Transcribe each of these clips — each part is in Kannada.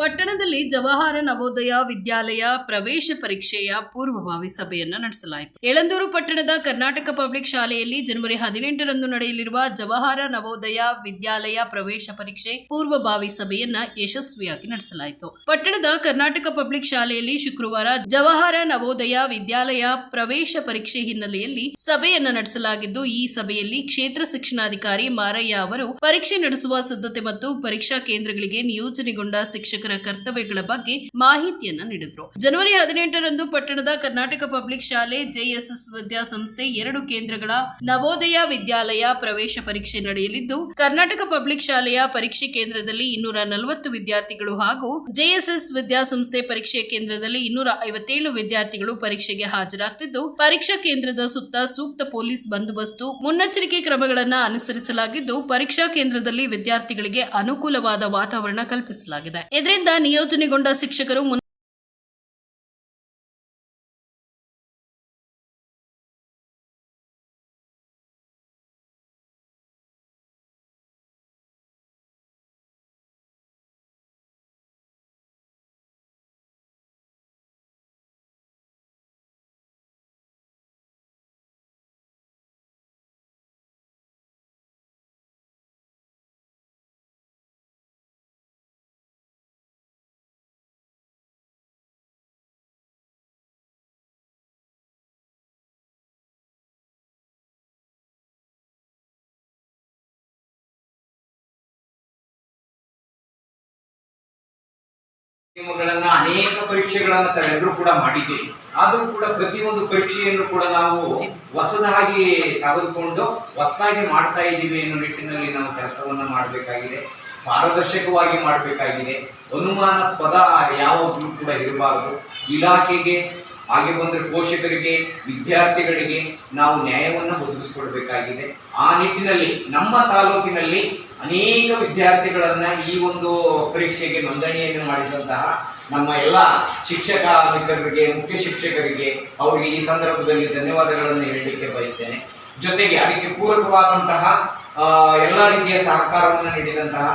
ಪಟ್ಟಣದಲ್ಲಿ ಜವಾಹರ ನವೋದಯ ವಿದ್ಯಾಲಯ ಪ್ರವೇಶ ಪರೀಕ್ಷೆಯ ಪೂರ್ವಭಾವಿ ಸಭೆಯನ್ನ ನಡೆಸಲಾಯಿತು. ಎಳಂದೂರು ಪಟ್ಟಣದ ಕರ್ನಾಟಕ ಪಬ್ಲಿಕ್ ಶಾಲೆಯಲ್ಲಿ ಜನವರಿ ಹದಿನೆಂಟರಂದು ನಡೆಯಲಿರುವ ಜವಾಹರ ನವೋದಯ ವಿದ್ಯಾಲಯ ಪ್ರವೇಶ ಪರೀಕ್ಷೆ ಪೂರ್ವಭಾವಿ ಸಭೆಯನ್ನ ಯಶಸ್ವಿಯಾಗಿ ನಡೆಸಲಾಯಿತು. ಪಟ್ಟಣದ ಕರ್ನಾಟಕ ಪಬ್ಲಿಕ್ ಶಾಲೆಯಲ್ಲಿ ಶುಕ್ರವಾರ ಜವಾಹರ ನವೋದಯ ವಿದ್ಯಾಲಯ ಪ್ರವೇಶ ಪರೀಕ್ಷೆ ಹಿನ್ನೆಲೆಯಲ್ಲಿ ಸಭೆಯನ್ನ ನಡೆಸಲಾಗಿದ್ದು, ಈ ಸಭೆಯಲ್ಲಿ ಕ್ಷೇತ್ರ ಶಿಕ್ಷಣಾಧಿಕಾರಿ ಮಾರಯ್ಯ ಅವರು ಪರೀಕ್ಷೆ ನಡೆಸುವ ಸಿದ್ಧತೆ ಮತ್ತು ಪರೀಕ್ಷಾ ಕೇಂದ್ರಗಳಿಗೆ ನಿಯೋಜನೆಗೊಂಡ ಶಿಕ್ಷಕರ ಕರ್ತವ್ಯಗಳ ಬಗ್ಗೆ ಮಾಹಿತಿಯನ್ನ ನೀಡಿದರು. ಜನವರಿ ಹದಿನೆಂಟರಂದು ಪಟ್ಟಣದ ಕರ್ನಾಟಕ ಪಬ್ಲಿಕ್ ಶಾಲೆ ಜೆಎಸ್ಎಸ್ ವಿದ್ಯಾಸಂಸ್ಥೆ ಎರಡು ಕೇಂದ್ರಗಳ ನವೋದಯ ವಿದ್ಯಾಲಯ ಪ್ರವೇಶ ಪರೀಕ್ಷೆ ನಡೆಯಲಿದ್ದು, ಕರ್ನಾಟಕ ಪಬ್ಲಿಕ್ ಶಾಲೆಯ ಪರೀಕ್ಷೆ ಕೇಂದ್ರದಲ್ಲಿ ಇನ್ನೂರ ನಲವತ್ತು ವಿದ್ಯಾರ್ಥಿಗಳು ಹಾಗೂ ಜೆಎಸ್ಎಸ್ ವಿದ್ಯಾಸಂಸ್ಥೆ ಪರೀಕ್ಷೆ ಕೇಂದ್ರದಲ್ಲಿ ಇನ್ನೂರ ಐವತ್ತೇಳು ವಿದ್ಯಾರ್ಥಿಗಳು ಪರೀಕ್ಷೆಗೆ ಹಾಜರಾಗ್ತಿದ್ದು, ಪರೀಕ್ಷಾ ಕೇಂದ್ರದ ಸುತ್ತ ಸೂಕ್ತ ಪೊಲೀಸ್ ಬಂದೋಬಸ್ತು, ಮುನ್ನೆಚ್ಚರಿಕೆ ಕ್ರಮಗಳನ್ನು ಅನುಸರಿಸಲಾಗಿದ್ದು, ಪರೀಕ್ಷಾ ಕೇಂದ್ರದಲ್ಲಿ ವಿದ್ಯಾರ್ಥಿಗಳಿಗೆ ಅನುಕೂಲವಾದ ವಾತಾವರಣ ಕಲ್ಪಿಸಲಾಗಿದೆ. ಇದರಿಂದ ನಿಯೋಜನೆಗೊಂಡ ಶಿಕ್ಷಕರು ನಿಯಮಗಳನ್ನ ಅನೇಕ ಪರೀಕ್ಷೆಗಳನ್ನ ತಾವೆಲ್ಲರೂ ಕೂಡ ಮಾಡಿದ್ದೀವಿ ಆದರೂ ಕೂಡ ಪ್ರತಿಯೊಂದು ಪರೀಕ್ಷೆಯನ್ನು ಕೂಡ ನಾವು ಹೊಸದಾಗಿ ತೆಗೆದುಕೊಂಡು ಹೊಸದಾಗಿ ಮಾಡ್ತಾ ಇದ್ದೀವಿ ಅನ್ನೋ ನಿಟ್ಟಿನಲ್ಲಿ ನಾವು ಕೆಲಸವನ್ನು ಮಾಡಬೇಕಾಗಿದೆ. ಪಾರದರ್ಶಕವಾಗಿ ಮಾಡಬೇಕಾಗಿದೆ. ಅನುಮಾನಾಸ್ಪದ ಯಾವ ಕೂಡ ಇರಬಾರದು. ಇಲಾಖೆಗೆ ಹಾಗೆ ಬಂದ್ರೆ ಪೋಷಕರಿಗೆ, ವಿದ್ಯಾರ್ಥಿಗಳಿಗೆ ನಾವು ನ್ಯಾಯವನ್ನು ಒದಗಿಸ್ಕೊಡ್ಬೇಕಾಗಿದೆ. ಆ ನಿಟ್ಟಿನಲ್ಲಿ, ನಮ್ಮ ತಾಲೂಕಿನಲ್ಲಿ ಅನೇಕ ವಿದ್ಯಾರ್ಥಿಗಳನ್ನು ಈ ಒಂದು ಪರೀಕ್ಷೆಗೆ ನೋಂದಣಿಯನ್ನು ಮಾಡಿದಂತಹ ನಮ್ಮ ಎಲ್ಲ ಶಿಕ್ಷಕ ಮಿತ್ರರಿಗೆ ಮುಖ್ಯ ಶಿಕ್ಷಕರಿಗೆ ಅವರಿಗೆ ಈ ಸಂದರ್ಭದಲ್ಲಿ ಧನ್ಯವಾದಗಳನ್ನು ಹೇಳಲಿಕ್ಕೆ ಬಯಸ್ತೇನೆ. ಜೊತೆಗೆ ಅದಕ್ಕೆ ಪೂರಕವಾದಂತಹ ಎಲ್ಲ ರೀತಿಯ ಸಹಕಾರವನ್ನು ನೀಡಿದಂತಹ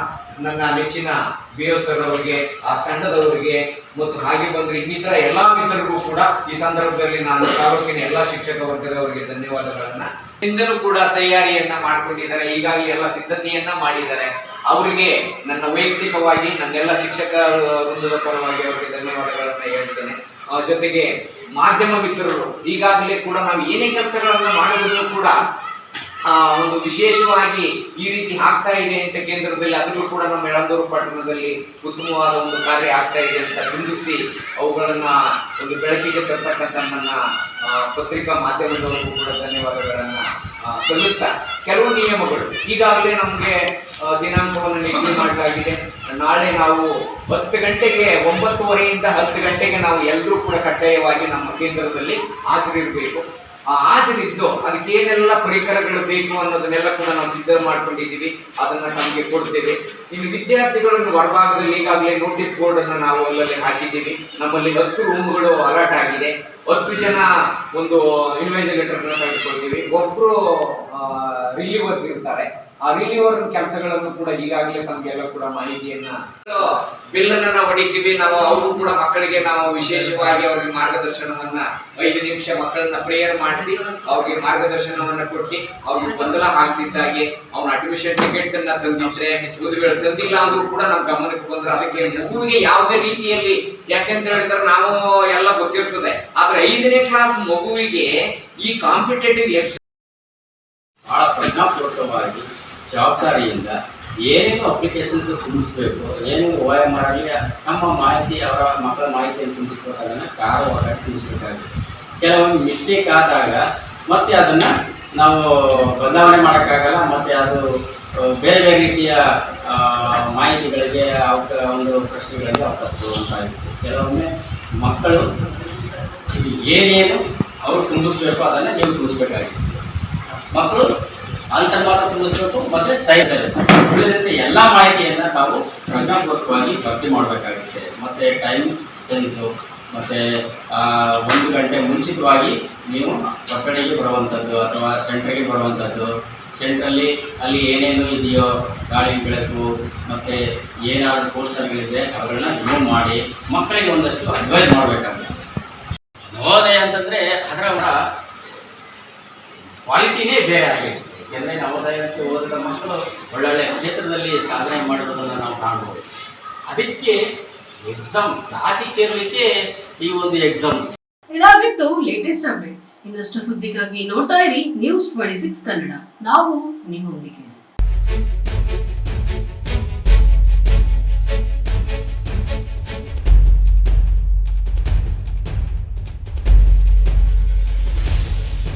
ನನ್ನ ನೆಚ್ಚಿನ ಬಿ ಎಸ್ ಸರ್ ಅವರಿಗೆ, ಆ ತಂಡದವರಿಗೆ, ಮತ್ತು ಹಾಗೆ ಬಂದರೆ ಇನ್ನಿತರ ಎಲ್ಲ ಮಿತ್ರರಿಗೂ ಕೂಡ ಈ ಸಂದರ್ಭದಲ್ಲಿ ನಾನು ತಾಲೂಕಿನ ಎಲ್ಲಾ ಶಿಕ್ಷಕ ವರ್ಗದವರಿಗೆ ಧನ್ಯವಾದಗಳನ್ನ. ಇಂದಲೂ ಕೂಡ ತಯಾರಿಯನ್ನ ಮಾಡಿಕೊಂಡಿದ್ದಾರೆ. ಈಗಾಗಲೇ ಎಲ್ಲ ಸಿದ್ಧತೆಯನ್ನ ಮಾಡಿದ್ದಾರೆ. ಅವರಿಗೆ ನನ್ನ ವೈಯಕ್ತಿಕವಾಗಿ ನನ್ನೆಲ್ಲ ಶಿಕ್ಷಕ ವೃಂದದ ಪರವಾಗಿ ಅವರಿಗೆ ಧನ್ಯವಾದಗಳನ್ನ ಹೇಳ್ತೇನೆ. ಜೊತೆಗೆ ಮಾಧ್ಯಮ ಮಿತ್ರರು, ಈಗಾಗಲೇ ಕೂಡ ನಾವು ಏನೇ ಕೆಲಸಗಳನ್ನು ಮಾಡಿದ್ರು ಕೂಡ ಆ, ಒಂದು ವಿಶೇಷವಾಗಿ ಈ ರೀತಿ ಆಗ್ತಾ ಇದೆ ಅಂತ ಕೇಂದ್ರದಲ್ಲಿ ಅದರಲ್ಲೂ ಕೂಡ ನಮ್ಮ ಯಳಂದೂರು ಪಟ್ಟಣದಲ್ಲಿ ಉತ್ತಮವಾದ ಒಂದು ಕಾರ್ಯ ಆಗ್ತಾ ಇದೆ ಅಂತ ಬಿಂಬಿಸಿ ಅವುಗಳನ್ನ ಒಂದು ಬೆಳಕಿಗೆ ತರ್ತಕ್ಕಂಥ ನನ್ನ ಪತ್ರಿಕಾ ಮಾಧ್ಯಮದವರಿಗೂ ಕೂಡ ಧನ್ಯವಾದಗಳನ್ನ ಸಲ್ಲಿಸ್ತಾ ಕೆಲವು ನಿಯಮಗಳು. ಈಗಾಗಲೇ ನಮಗೆ ದಿನಾಂಕವನ್ನು ನಿಗದಿ ಮಾಡಲಾಗಿದೆ. ನಾಳೆ ನಾವು ಹತ್ತು ಗಂಟೆಗೆ ಒಂಬತ್ತುವರೆಯಿಂದ ಹತ್ತು ಗಂಟೆಗೆ ನಾವು ಎಲ್ಲರೂ ಕೂಡ ಕಡ್ಡಾಯವಾಗಿ ನಮ್ಮ ಕೇಂದ್ರದಲ್ಲಿ ಹಾಜರಿರಬೇಕು. ಹಾಜರಿದ್ದು ಅದಕ್ಕೆ ಏನೆಲ್ಲ ಪರಿಕರಗಳು ಬೇಕು ಅನ್ನೋದನ್ನೆಲ್ಲ ಕೂಡ ನಾವು ಸಿದ್ಧ ಮಾಡ್ಕೊಂಡಿದ್ದೀವಿ. ಅದನ್ನ ನಮಗೆ ಕೊಡ್ತೇವೆ. ಇನ್ನು ವಿದ್ಯಾರ್ಥಿಗಳನ್ನು ಹೊರಭಾಗದಲ್ಲಿ ಈಗಾಗಲೇ ನೋಟಿಸ್ ಬೋರ್ಡ್ ಅನ್ನು ನಾವು ಅಲ್ಲಲ್ಲಿ ಹಾಕಿದ್ದೀವಿ. ನಮ್ಮಲ್ಲಿ ಹತ್ತು ರೂಮ್ಗಳು ಅಲರ್ಟ್ ಆಗಿದೆ. ಹತ್ತು ಜನ ಒಂದು ಇನ್ವೆಸ್ಟಿಗೇಟರ್ ತೆಗೆದುಕೊಳ್ತೀವಿ. ಒಬ್ರು ರಿಲೀವರ್ ಇರ್ತಾರೆ. ಆ ರಿಲೀವರ್ ಕೆಲಸಗಳನ್ನು ಕೂಡ ಈಗಾಗಲೇ ತಮಗೆಲ್ಲ ಕೂಡ ಮಾಹಿತಿಯನ್ನ ಬಿಲ್ ಅನ್ನ ನಾವು ಹೊಡಿತೀವಿ ನಾವು ಅವರು ಕೂಡ ಮಕ್ಕಳಿಗೆ ನಾವು ವಿಶೇಷವಾಗಿ ಅವ್ರಿಗೆ ಮಾರ್ಗದರ್ಶನವನ್ನ ಐದು ನಿಮಿಷ ಮಕ್ಕಳನ್ನ ಪ್ರೇಯರ್ ಮಾಡಿಸಿ ಅವ್ರಿಗೆ ಮಾರ್ಗದರ್ಶನವನ್ನ ಕೊಟ್ಟು ಅವ್ರಿಗೆ ಗೊಂದಲ ಹಾಕ್ತಿದ್ದಾಗೆ ಅವ್ನ ಅಡ್ಮಿಷನ್ ಟಿಕೆಟ್ ಅನ್ನ ತಂದಿದ್ರೆ ಒಂದು ವೇಳೆ ತಂದಿಲ್ಲ ಅಂದ್ರೂ ಕೂಡ ನಮ್ ಗಮನಕ್ಕೆ ಬಂದ್ರೆ ಅದಕ್ಕೆ ಮಗುವಿಗೆ ಯಾವುದೇ ರೀತಿಯಲ್ಲಿ ಯಾಕೆಂತ ಹೇಳಿದ್ರೆ ನಾವು ಎಲ್ಲ ಗೊತ್ತಿರ್ತದೆ ಆದ್ರೆ ಐದನೇ ಕ್ಲಾಸ್ ಮಗುವಿಗೆ ಈ ಕಾಂಪಿಟೇಟಿವ್ ಬಹಳ ಪ್ರಜ್ಞಾಪೂರ್ವಕವಾಗಿ ಜವಾಬ್ದಾರಿಯಿಂದ ಏನೇನು ಅಪ್ಲಿಕೇಶನ್ಸ್ ತುಂಬಿಸ್ಬೇಕು, ಏನೇನು ಓ ಎಂ ಆಗಲಿ ನಮ್ಮ ಮಾಹಿತಿ, ಅವರ ಮಕ್ಕಳ ಮಾಹಿತಿಯನ್ನು ತುಂಬಿಸ್ಬೇಕು ಅದನ್ನು ಒಳಗಡೆ ತುಂಬಿಸ್ಬೇಕಾಗುತ್ತೆ. ಕೆಲವೊಂದು ಮಿಸ್ಟೇಕ್ ಆದಾಗ ಮತ್ತೆ ಅದನ್ನು ನಾವು ಬದಲಾವಣೆ ಮಾಡೋಕ್ಕಾಗಲ್ಲ, ಮತ್ತು ಅದು ಬೇರೆ ಬೇರೆ ರೀತಿಯ ಮಾಹಿತಿಗಳಿಗೆ, ಅವಕ, ಒಂದು ಪ್ರಶ್ನೆಗಳಿಗೆ ಅವಕಾಶ ಕೊಡುವಂತಾಗಿತ್ತು. ಕೆಲವೊಮ್ಮೆ ಮಕ್ಕಳು ಏನೇನು ಅವರು ತುಂಬಿಸ್ಬೇಕು ಅದನ್ನು ನೀವು ತುಂಬಿಸ್ಬೇಕಾಗಿತ್ತು. ಮಕ್ಕಳು ಆನ್ಸರ್ ಮಾತ್ರ ತುಂಬಿಸ್ಬೇಕು ಮತ್ತೆ ಸೈನ್ಸ್ ಉಳಿದಂತೆ ಎಲ್ಲ ಮಾಹಿತಿಯನ್ನು ನಾವು ಪ್ರಜ್ಞಾಪೂರ್ವಕವಾಗಿ ಭರ್ತಿ ಮಾಡಬೇಕಾಗುತ್ತೆ. ಮತ್ತೆ ಟೈಮ್ ಸೆನ್ಸು ಮತ್ತು ಒಂದು ಗಂಟೆ ಮುಂಚಿತವಾಗಿ ನೀವು ಕೊಠಡಿಗೆ ಬರುವಂಥದ್ದು ಅಥವಾ ಸೆಂಟ್ರಿಗೆ ಬರುವಂಥದ್ದು ಸೆಂಟ್ರಲ್ಲಿ ಅಲ್ಲಿ ಏನೇನು ಇದೆಯೋ ಗಾಳಿ ಬೆಳಕು, ಮತ್ತು ಏನಾದರೂ ಪೋಸ್ಟರ್ಗಳಿದೆ ಅವುಗಳನ್ನ ರಿಮೂವ್ ಮಾಡಿ ಮಕ್ಕಳಿಗೆ ಒಂದಷ್ಟು ಅಡ್ವೈಸ್ ಮಾಡಬೇಕಾಗುತ್ತೆ. ನವೋದಯ ಅಂತಂದರೆ ಅದರ ಕ್ವಾಲಿಟಿನೇ ಬೇರೆ ಆಗಿದೆ. ಯಾಕೆಂದರೆ ನವೋದಯಕ್ಕೆ ಓದಿದ ಮಕ್ಕಳು ಒಳ್ಳೊಳ್ಳೆ ಕ್ಷೇತ್ರದಲ್ಲಿ ಸಾಧನೆ ಮಾಡಿರೋದನ್ನು ನಾವು ಕಾಣ್ಬೋದು ಅದಕ್ಕೆ ಎಕ್ಸಾಮ್ ಕ್ಲಾಸಿಗೆ ಸೇರಲಿಕ್ಕೆ ಈ ಒಂದು ಎಕ್ಸಾಮ್ ಇದಾಗಿತ್ತು ಲೇಟೆಸ್ಟ್ ಅಪ್ಡೇಟ್ಸ್ ಇನ್ನಷ್ಟು ಸುದ್ದಿಗಾಗಿ ನೋಡ್ತಾ ಇರಿ ನ್ಯೂಸ್ ಟ್ವೆಂಟಿ ಸಿಕ್ಸ್ ಕನ್ನಡ. ನಾವು ನಿಮ್ಮೊಂದಿಗೆ.